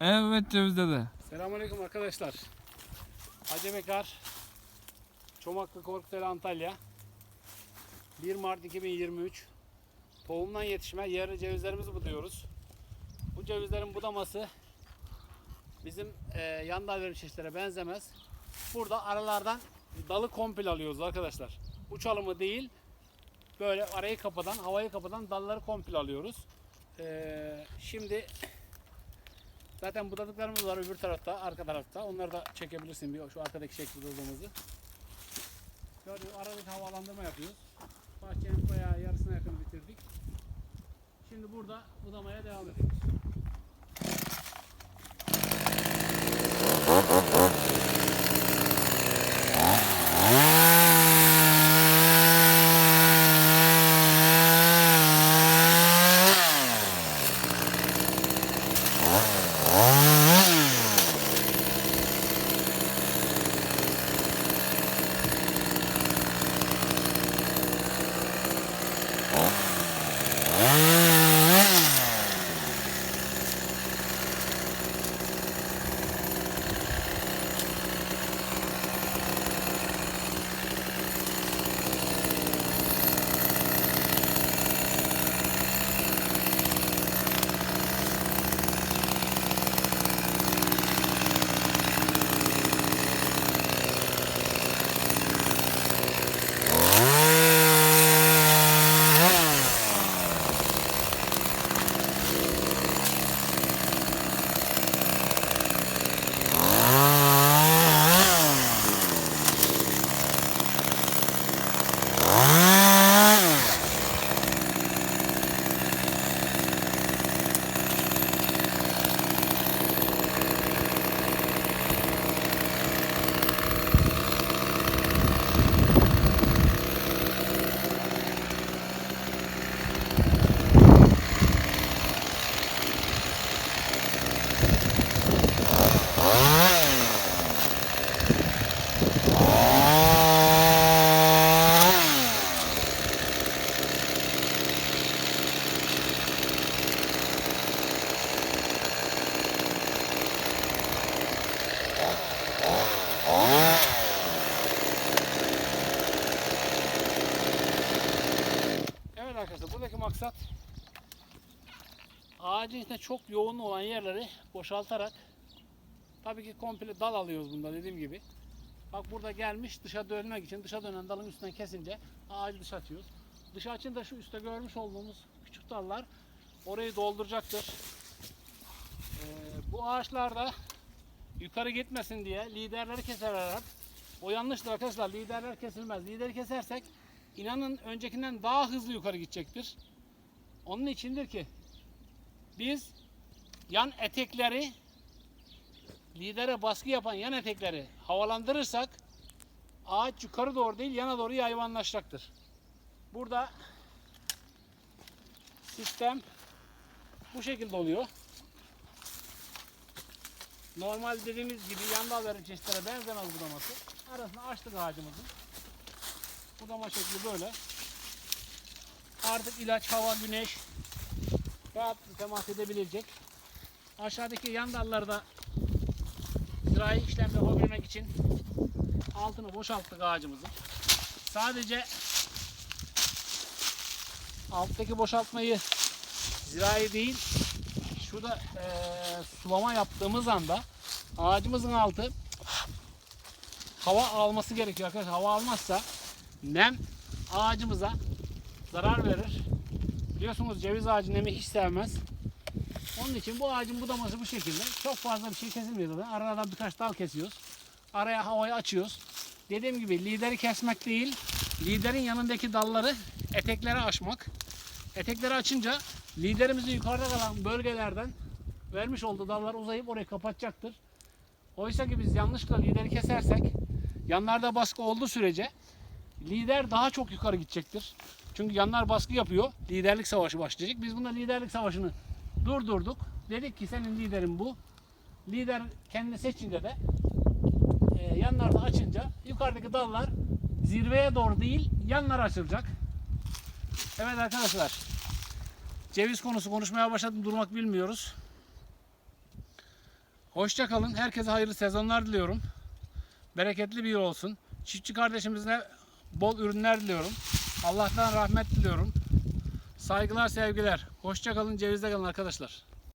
Evet Ceviz dede. Selamünaleyküm arkadaşlar. Acemekar, Çomaklı Korkuteli Antalya. 1 Mart 2023. Tohumdan yetişme yerli cevizlerimizi buduyoruz. Bu cevizlerin budaması bizim e, yan dal verim çeşitlere benzemez. Burada aralardan dalı komple alıyoruz arkadaşlar. Uç alımı değil, böyle arayı kapatan, havayı kapatan dalları komple alıyoruz. E, şimdi Zaten budadıklarımız var öbür tarafta, arka tarafta. Onları da çekebilirsin bir şu arkadaki şekli budadığımızı. Gördüğünüz aradaki havalandırma yapıyoruz. Bahçenin bayağı yarısına yakın bitirdik. Şimdi burada budamaya devam ediyoruz. Maksat ağacın içinde çok yoğun olan yerleri boşaltarak tabii ki komple dal alıyoruz bunda dediğim gibi. Bak burada gelmiş dışa dönmek için dışa dönen dalın üstünden kesince ağacı dışa atıyoruz. Dışa açınca şu üstte görmüş olduğumuz küçük dallar orayı dolduracaktır. Ee, bu ağaçlarda yukarı gitmesin diye liderleri keserler. O yanlıştır arkadaşlar. Liderler kesilmez. Lideri kesersek inanın öncekinden daha hızlı yukarı gidecektir. Onun içindir ki biz yan etekleri lidere baskı yapan yan etekleri havalandırırsak ağaç yukarı doğru değil yana doğru yayvanlaşacaktır. Burada sistem bu şekilde oluyor. Normal dediğimiz gibi yan dalların çeşitlere benzemez budaması. Arasını açtık ağacımızın. Budama şekli böyle. Artık ilaç, hava, güneş rahat temas edebilecek. Aşağıdaki yan dalları da zirai işlem yapabilmek için altını boşalttık ağacımızın. Sadece alttaki boşaltmayı zirai değil şurada eee, sulama yaptığımız anda ağacımızın altı hava alması gerekiyor arkadaşlar. Hava almazsa nem ağacımıza zarar verir. Biliyorsunuz ceviz ağacı nemi hiç sevmez. Onun için bu ağacın budaması bu şekilde. Çok fazla bir şey kesilmiyor zaten. Aradan birkaç dal kesiyoruz. Araya havayı açıyoruz. Dediğim gibi lideri kesmek değil, liderin yanındaki dalları eteklere açmak. Etekleri açınca liderimizin yukarıda kalan bölgelerden vermiş olduğu dallar uzayıp orayı kapatacaktır. Oysa ki biz yanlışlıkla lideri kesersek yanlarda baskı olduğu sürece lider daha çok yukarı gidecektir. Çünkü yanlar baskı yapıyor. Liderlik savaşı başlayacak. Biz bunda liderlik savaşını durdurduk. Dedik ki senin liderin bu. Lider kendini seçince de e, yanlarda açınca yukarıdaki dallar zirveye doğru değil yanlara açılacak. Evet arkadaşlar. Ceviz konusu konuşmaya başladım durmak bilmiyoruz. Hoşça kalın. Herkese hayırlı sezonlar diliyorum. Bereketli bir yıl olsun. Çiftçi kardeşimize bol ürünler diliyorum. Allah'tan rahmet diliyorum. Saygılar, sevgiler. Hoşça kalın, cevizde kalın arkadaşlar.